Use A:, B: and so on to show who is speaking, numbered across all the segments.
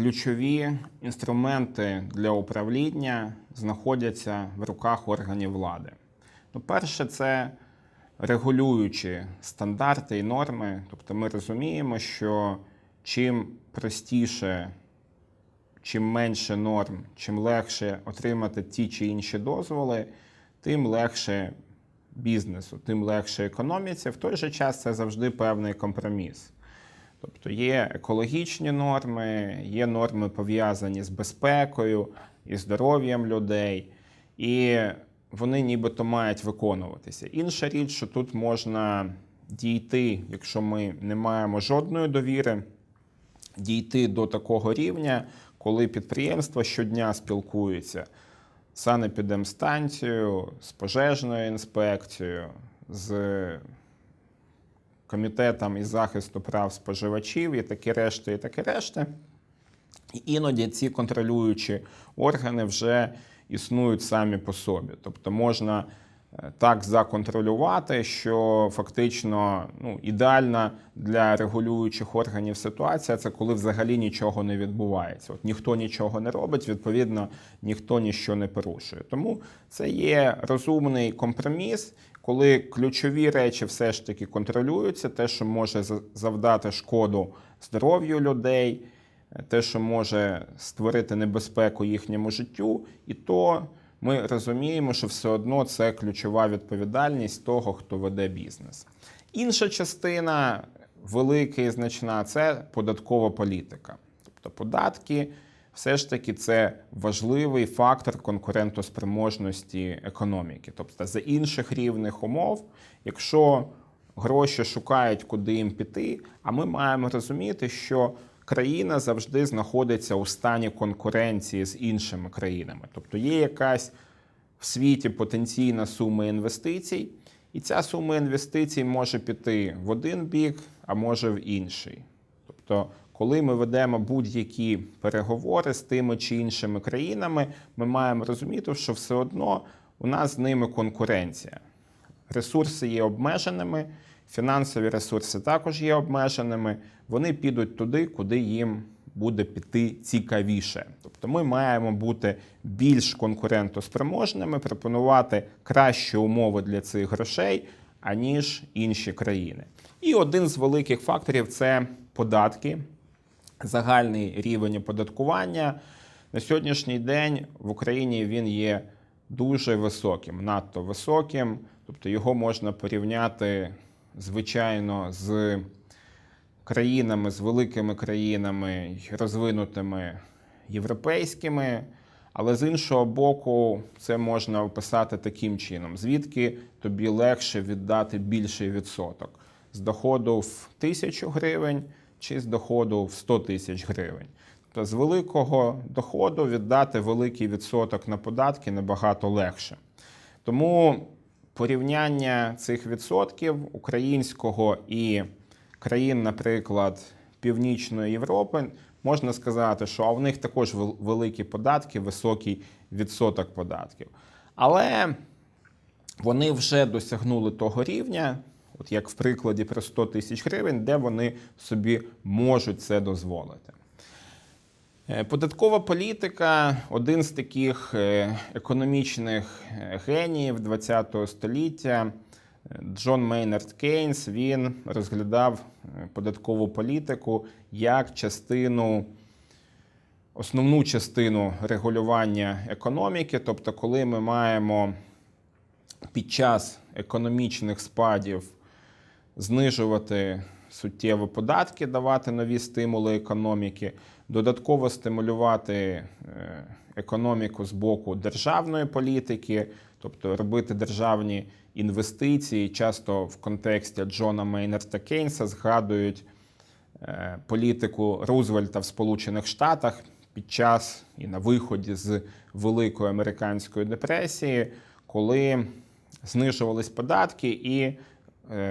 A: Ключові інструменти для управління знаходяться в руках органів влади? Ну, перше, це регулюючі стандарти і норми. Тобто ми розуміємо, що чим простіше, чим менше норм, чим легше отримати ті чи інші дозволи, тим легше бізнесу, тим легше економіці. В той же час це завжди певний компроміс. Тобто є екологічні норми, є норми пов'язані з безпекою і здоров'ям людей, і вони нібито мають виконуватися. Інша річ, що тут можна дійти, якщо ми не маємо жодної довіри, дійти до такого рівня, коли підприємства щодня спілкуються з санепідемстанцією, з пожежною інспекцією, з комітетом із захисту прав споживачів і таке решта, і таке решта. І іноді ці контролюючі органи вже існують самі по собі. Тобто можна е, так законтролювати, що фактично ну, ідеальна для регулюючих органів ситуація це коли взагалі нічого не відбувається. От ніхто нічого не робить, відповідно, ніхто нічого не порушує. Тому це є розумний компроміс, коли ключові речі все ж таки контролюються, те, що може завдати шкоду здоров'ю людей, те, що може створити небезпеку їхньому життю, і то ми розуміємо, що все одно це ключова відповідальність того, хто веде бізнес. Інша частина велика і значна це податкова політика. Тобто податки все ж таки це важливий фактор конкурентоспроможності економіки. Тобто за інших рівних умов, якщо гроші шукають, куди їм піти, а ми маємо розуміти, що країна завжди знаходиться у стані конкуренції з іншими країнами. Тобто є якась в світі потенційна сума інвестицій, і ця сума інвестицій може піти в один бік, а може в інший. Тобто, коли ми ведемо будь-які переговори з тими чи іншими країнами, ми маємо розуміти, що все одно у нас з ними конкуренція. Ресурси є обмеженими, фінансові ресурси також є обмеженими. Вони підуть туди, куди їм буде піти цікавіше. Тобто ми маємо бути більш конкурентоспроможними, пропонувати кращі умови для цих грошей, аніж інші країни. І один з великих факторів це податки, загальний рівень оподаткування. На сьогоднішній день в Україні він є дуже високим, надто високим. Тобто його можна порівняти, звичайно, з країнами, з великими країнами, розвинутими європейськими. Але з іншого боку, це можна описати таким чином: звідки тобі легше віддати більший відсоток з доходу в тисячу гривень чи з доходу в 100 тисяч гривень. Тобто з великого доходу віддати великий відсоток на податки набагато легше. Тому порівняння цих відсотків українського і країн, наприклад, Північної Європи, можна сказати, що в них також великі податки, високий відсоток податків. Але вони вже досягнули того рівня, от як в прикладі про 100 тисяч гривень, де вони собі можуть це дозволити. Е, Податкова політика один з таких е, економічних е, геніїв ХХ століття. Джон Мейнард Кейнс він розглядав податкову політику як частину, основну частину регулювання економіки. Тобто, коли ми маємо під час економічних спадів знижувати суттєво податки, давати нові стимули економіки, додатково стимулювати е, економіку з боку державної політики, тобто робити державні інвестиції. Часто в контексті Джона Мейнарда Кейнса згадують е, політику Рузвельта в Сполучених Штатах під час і на виході з Великої американської депресії, коли знижувались податки і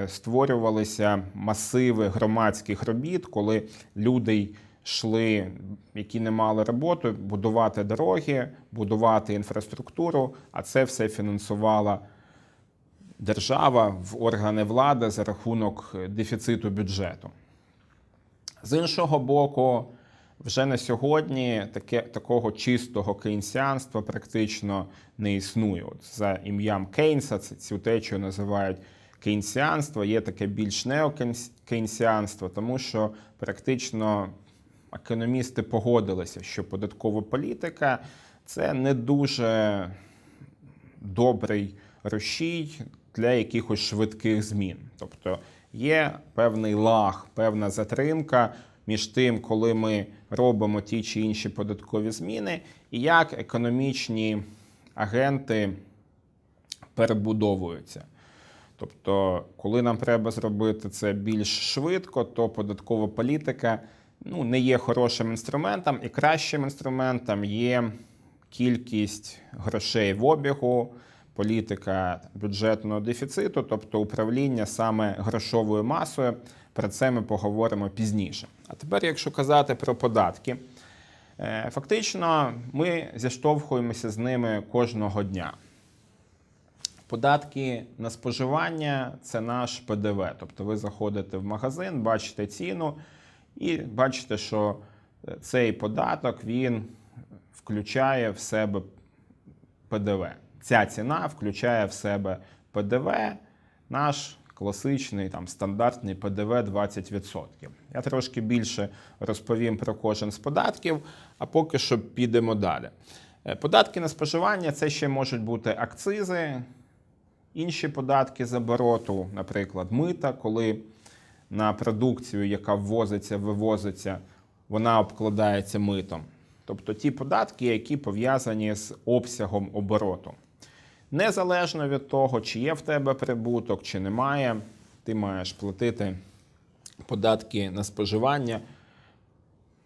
A: створювалися масиви громадських робіт, коли люди йшли, які не мали роботи, будувати дороги, будувати інфраструктуру, а це все фінансувала держава в органи влади за рахунок е, дефіциту бюджету. З іншого боку, вже на сьогодні таке, такого чистого кейнсіанства практично не існує. От за ім'ям Кейнса цю течію називають кейнсіанство, є таке більш неокейнсіанство, тому що практично економісти погодилися, що податкова політика це не дуже добрий рушій для якихось швидких змін. Тобто є певний лаг, певна затримка між тим, коли ми робимо ті чи інші податкові зміни, і як економічні агенти перебудовуються. Тобто, коли нам треба зробити це більш швидко, то податкова політика ну, не є хорошим інструментом, і кращим інструментом є кількість грошей в обігу, політика бюджетного дефіциту, тобто управління саме грошовою масою. Про це ми поговоримо пізніше. А тепер, якщо казати про податки, е, фактично ми зіштовхуємося з ними кожного дня. Податки на споживання це наш ПДВ. Тобто ви заходите в магазин, бачите ціну і бачите, що е, цей податок він включає в себе ПДВ. Ця ціна включає в себе ПДВ, наш класичний там стандартний ПДВ 20%. Я трошки більше розповім про кожен з податків, а поки що підемо далі. Е, Податки на споживання це ще можуть бути акцизи, інші податки з обороту, наприклад, мита, коли на продукцію, яка ввозиться, вивозиться, вона обкладається митом. Тобто ті податки, які пов'язані з обсягом обороту. Незалежно від того, чи є в тебе прибуток, чи немає, ти маєш платити податки на споживання.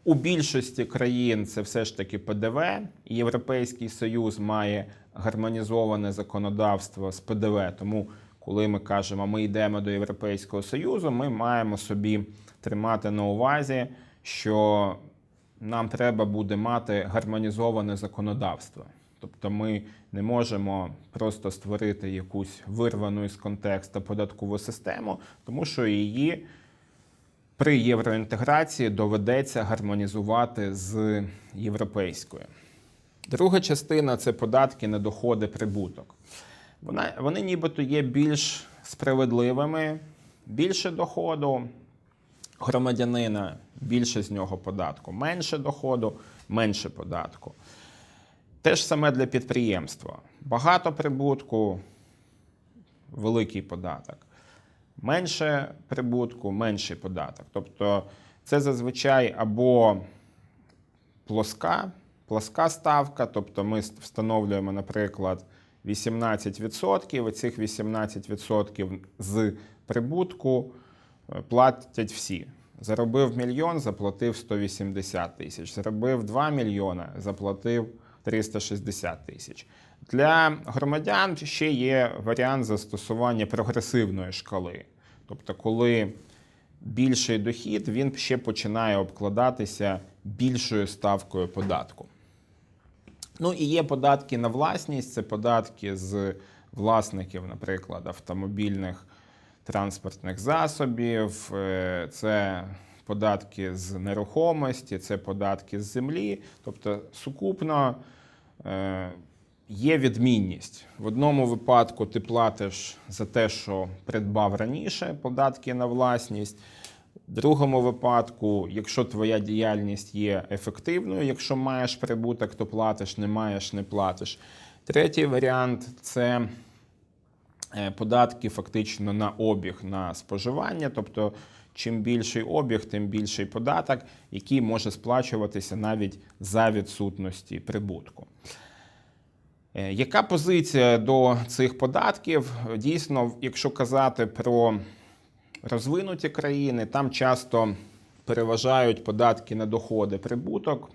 A: У більшості країн це все ж таки ПДВ. Європейський Союз має гармонізоване законодавство з ПДВ. Тому, коли ми кажемо, ми йдемо до Європейського Союзу, ми маємо собі тримати на увазі, що нам треба буде мати гармонізоване законодавство. Тобто ми не можемо просто створити якусь вирвану із контексту податкову систему, тому що її при євроінтеграції доведеться гармонізувати з європейською. Друга частина це податки на доходи прибуток. Вона, вони нібито є більш справедливими, більше доходу громадянина, більше з нього податку, менше доходу, менше податку. Те ж саме для підприємства. Багато прибутку, великий податок. Менше прибутку, менший податок. Тобто це зазвичай або плоска, плоска ставка, тобто ми встановлюємо, наприклад, 18%, і цих 18% з прибутку е, платять всі. Заробив мільйон, заплатив 180 тисяч. Заробив 2 мільйони, заплатив 360 тисяч. Для громадян ще є варіант застосування прогресивної шкали. Тобто, коли більший дохід, він ще починає обкладатися більшою ставкою податку. Ну і є податки на власність, це податки з власників, наприклад, автомобільних транспортних засобів, е, це податки з нерухомості, це податки з землі. Тобто сукупно е, є відмінність. В одному випадку ти платиш за те, що придбав раніше податки на власність. В другому випадку, якщо твоя діяльність є ефективною, якщо маєш прибуток, то платиш, не маєш, не платиш. Третій варіант це е, податки фактично на обіг на споживання. Тобто, чим більший обіг, тим більший податок, який може сплачуватися навіть за відсутності прибутку. Е, Яка позиція до цих податків? Дійсно, якщо казати про розвинуті країни, там часто переважають податки на доходи прибуток.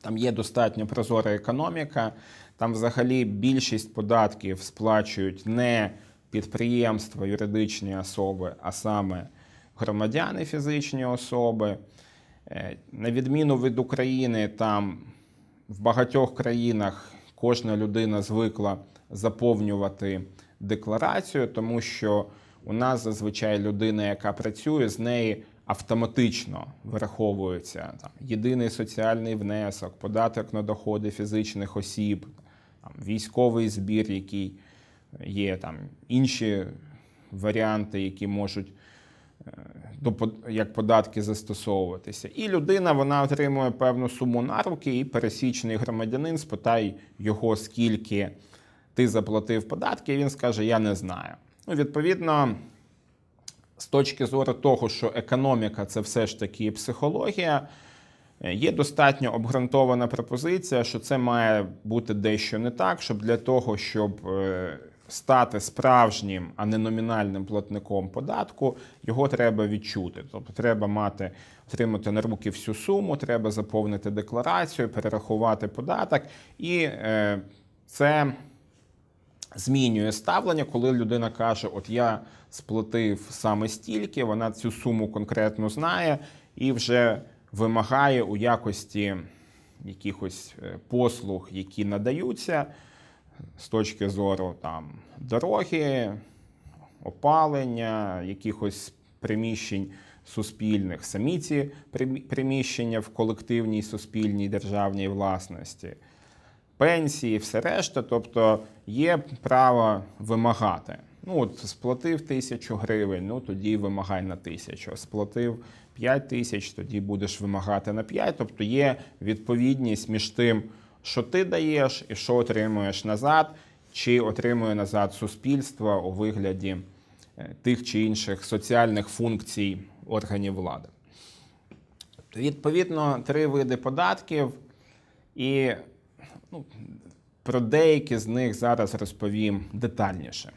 A: Там є достатньо прозора економіка. Там взагалі більшість податків сплачують не підприємства, юридичні особи, а саме громадяни, фізичні особи. Е, На відміну від України, там в багатьох країнах кожна людина звикла заповнювати декларацію, тому що у нас зазвичай людина, яка працює, з неї автоматично вираховується там, єдиний соціальний внесок, податок на доходи фізичних осіб, там, військовий збір, який є там інші варіанти, які можуть як податки застосовуватися. І людина вона отримує певну суму на руки, і пересічний громадянин спитає його, скільки ти заплатив податки, і він скаже: Я не знаю. Ну, відповідно, з точки зору того, що економіка це все ж таки психологія. е, Є достатньо обґрунтована пропозиція, що це має бути дещо не так, щоб для того, щоб е, стати справжнім, а не номінальним платником податку, його треба відчути. Тобто треба мати отримати на руки всю суму, треба заповнити декларацію, перерахувати податок, і е, це змінює ставлення, коли людина каже: От я сплатив саме стільки, вона цю суму конкретно знає і вже вимагає у якості якихось е, послуг, які надаються з точки зору там дороги, опалення, якихось приміщень суспільних, самі ці приміщення в колективній суспільній державній власності пенсії, все решта. Тобто є право вимагати. Ну, от сплатив тисячу гривень, ну тоді вимагай на тисячу. Сплатив 5 тисяч, тоді будеш вимагати на 5. Тобто є відповідність між тим, що ти даєш і що отримуєш назад, чи отримує назад суспільство у вигляді е, тих чи інших соціальних функцій органів влади. Відповідно, три види податків, і ну, про деякі з них зараз розповім детальніше.